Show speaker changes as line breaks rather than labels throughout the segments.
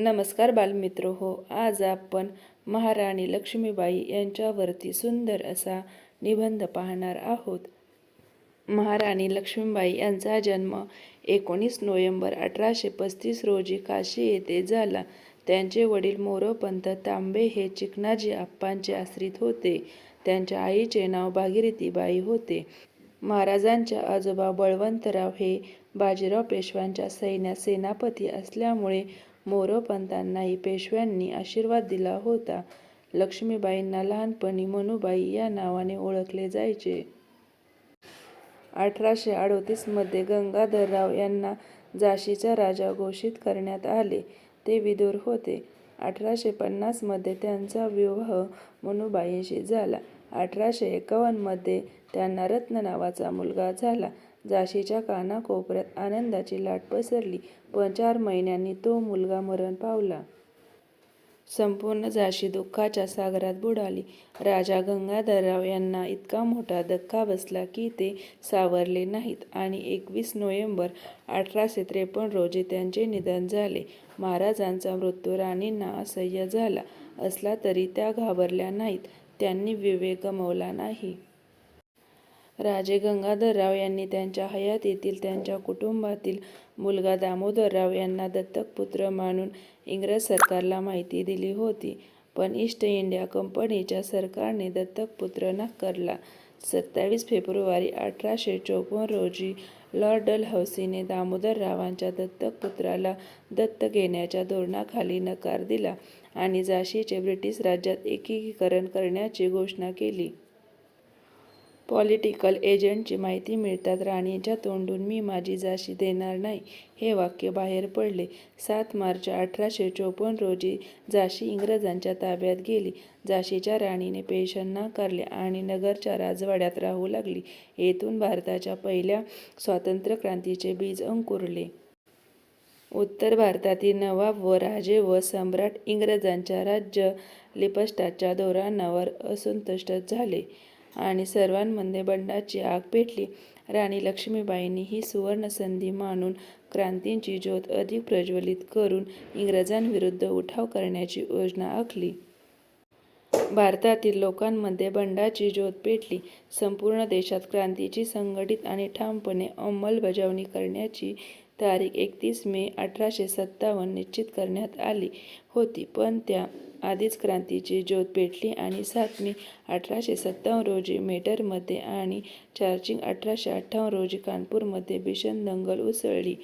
नमस्कार बालमित्र हो आज आपण महाराणी लक्ष्मीबाई यांच्यावरती सुंदर असा निबंध पाहणार आहोत. महाराणी लक्ष्मीबाई यांचा जन्म एकोणीस नोव्हेंबर अठराशे पस्तीस रोजी काशी येथे झाला. त्यांचे वडील मोरोपंत तांबे हे चिकनाजी आप्पांचे आश्रित होते. त्यांच्या आईचे नाव भागीरथीबाई होते. महाराजांच्या आजोबा बळवंतराव हे बाजीराव पेशव्यांच्या सैन्यात सेनापती असल्यामुळे मोरोपंतांनाही पेशव्यांनी आशीर्वाद दिला होता. लक्ष्मीबाईंना लहानपणी मनुबाई या नावाने ओळखले जायचे. अठराशे अडोतीसमध्ये गंगाधरराव यांना झाशीचा राजा घोषित करण्यात आले. ते विदुर होते. अठराशे पन्नासमध्ये त्यांचा विवाह मनुबाईंशी झाला. अठराशे एकावन्नमध्ये त्यांना रत्न नावाचा मुलगा झाला. झाशीच्या कानाकोपऱ्यात आनंदाची लाट पसरली. पण चार महिन्यांनी तो मुलगा मरण पावला. संपूर्ण झाशी दुःखाच्या सागरात बुडाली. राजा गंगाधरराव यांना इतका मोठा धक्का बसला की ते सावरले नाहीत आणि एकवीस नोव्हेंबर अठराशे त्रेपन्न रोजी त्यांचे निधन झाले. महाराजांचा मृत्यू राणींना असह्य झाला असला तरी त्या घाबरल्या नाहीत. त्यांनी विवेक गमावला नाही. राजे गंगाधरराव यांनी त्यांच्या हयातीतील त्यांच्या कुटुंबातील मुलगा दामोदरराव यांना दत्तकपुत्र मानून इंग्रज सरकारला माहिती दिली होती. पण ईस्ट इंडिया कंपनीच्या सरकारने दत्तकपुत्र नाकारला. सत्तावीस फेब्रुवारी अठराशे चोपन्न रोजी लॉर्ड डलहौसीने दामोदररावांच्या दत्तकपुत्राला दत्त दत्तक घेण्याच्या धोरणाखाली नकार दिला आणि झाशीचे ब्रिटिश राज्यात एकीकरण करण्याची घोषणा केली. पॉलिटिकल एजंटची माहिती मिळतात. राणीच्या तोंडून मी माझी जाशी देणार नाही हे वाक्य बाहेर पडले. सात मार्च अठराशे चोपन्न रोजी झाशी इंग्रजांच्या ताब्यात गेली. झाशीच्या राणीने पेशन नाकारले आणि नगरच्या राजवाड्यात राहू लागली. येथून भारताच्या पहिल्या स्वातंत्र्य क्रांतीचे बीज अंकुरले. उत्तर भारतातील नवाब व राजे व सम्राट इंग्रजांच्या राज्य लिपस्टाच्या धोरणावर असंतुष्ट झाले. आणि सर्वांमध्ये बंडाची आग पेटली. राणी लक्ष्मीबाईंनी ही सुवर्णसंधी मानून क्रांतींची ज्योत अधिक प्रज्वलित करून इंग्रजांविरुद्ध उठाव करण्याची योजना आखली. भारतातील लोकांमध्ये बंडाची ज्योत पेटली. संपूर्ण देशात क्रांतीची संघटित आणि ठामपणे अंमलबजावणी करण्याची तारीख एकतीस मे अठराशे सत्तावन्न निश्चित करण्यात आली होती. पण त्या आधीच क्रांतीची ज्योत पेटली आणि सात मे अठराशे सत्तावन्न रोजी मेटरमध्ये आणि चार्जिंग अठराशे अठ्ठावन्न रोजी कानपूरमध्ये भीषण दंगल उसळली.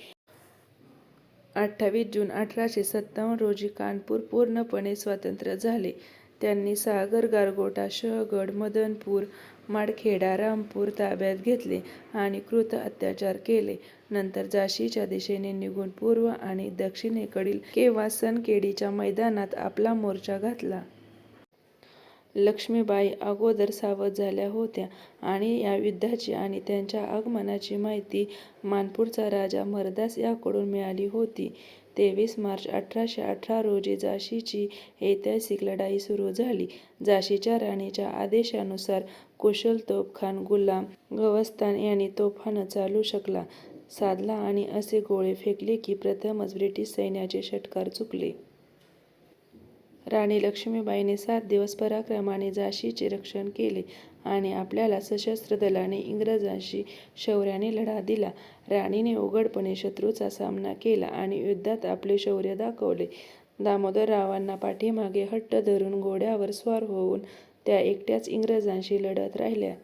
अठ्ठावीस जून अठराशे सत्तावन्न रोजी कानपूर पूर्णपणे स्वतंत्र झाले. त्यांनी सागर गारगोटा शहगड मदनपूर माडखेडा रामपूर ताब्यात घेतले आणि कृत अत्याचार केले. नंतर झाशीच्या दिशेने निघून पूर्व आणि दक्षिणेकडील केव्हा सनकेडीच्या मैदानात आपला मोर्चा घातला? लक्ष्मीबाई अगोदर सावध झाल्या होत्या आणि या युद्धाची आणि त्यांच्या आगमनाची माहिती मानपूरचा राजा मरदास याकडून मिळाली होती. तेवीस मार्च अठराशे अठरा रोजी झाशीची ऐतिहासिक लढाई सुरू झाली. झाशीच्या राणीच्या आदेशानुसार कुशल तोफखान गुलाम गवस्तान यांनी तोफखाना चालू शकला. साधला आणि असे गोळे फेकले की प्रथमच ब्रिटिश सैन्याचे षटकार चुकले. राणी लक्ष्मीबाईने सात दिवस पराक्रमाने झाशीचे रक्षण केले आणि आपल्याला सशस्त्र दलाने इंग्रजांशी शौर्याने लढा दिला. राणीने उघडपणे शत्रूचा सामना केला आणि युद्धात आपले शौर्य दाखवले. दामोदररावांना पाठीमागे हट्ट धरून घोड्यावर स्वार होऊन त्या एकट्याच इंग्रजांशी लढत राहिल्या.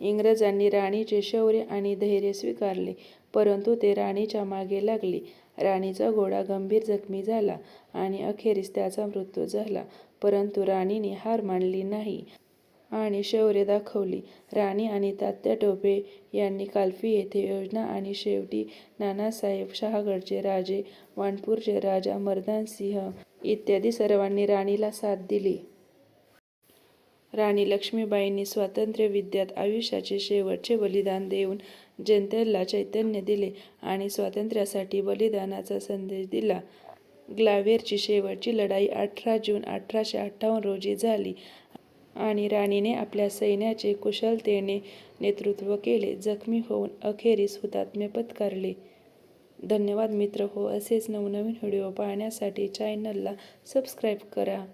इंग्रजांनी राणीचे शौर्य आणि धैर्य स्वीकारले परंतु ते राणीच्या मागे लागले. राणीचा घोडा गंभीर जखमी झाला आणि अखेरीस त्याचा मृत्यू झाला परंतु राणीने हार मानली नाही आणि शौर्य दाखवली. राणी आणि तात्या टोपे यांनी कालफी येथे योजना आणि शेवटी नानासाहेब शहागडचे राजे वानपूरचे राजा मर्दानसिंह इत्यादी सर्वांनी राणीला साथ दिली. राणी लक्ष्मीबाईंनी स्वातंत्र्य विद्यात आयुष्याचे शेवटचे बलिदान देऊन जनतेला चैतन्य दिले आणि स्वातंत्र्यासाठी बलिदानाचा संदेश दिला. ग्लावेरची शेवटची लढाई अठरा जून अठराशे अठ्ठावन्न रोजी झाली आणि राणीने आपल्या सैन्याचे कुशलतेने नेतृत्व केले. जखमी होऊन अखेरीस हुतात्म्य पत्करले. धन्यवाद मित्र. हो असेच नवनवीन व्हिडिओ पाहण्यासाठी चॅनलला सबस्क्राईब करा.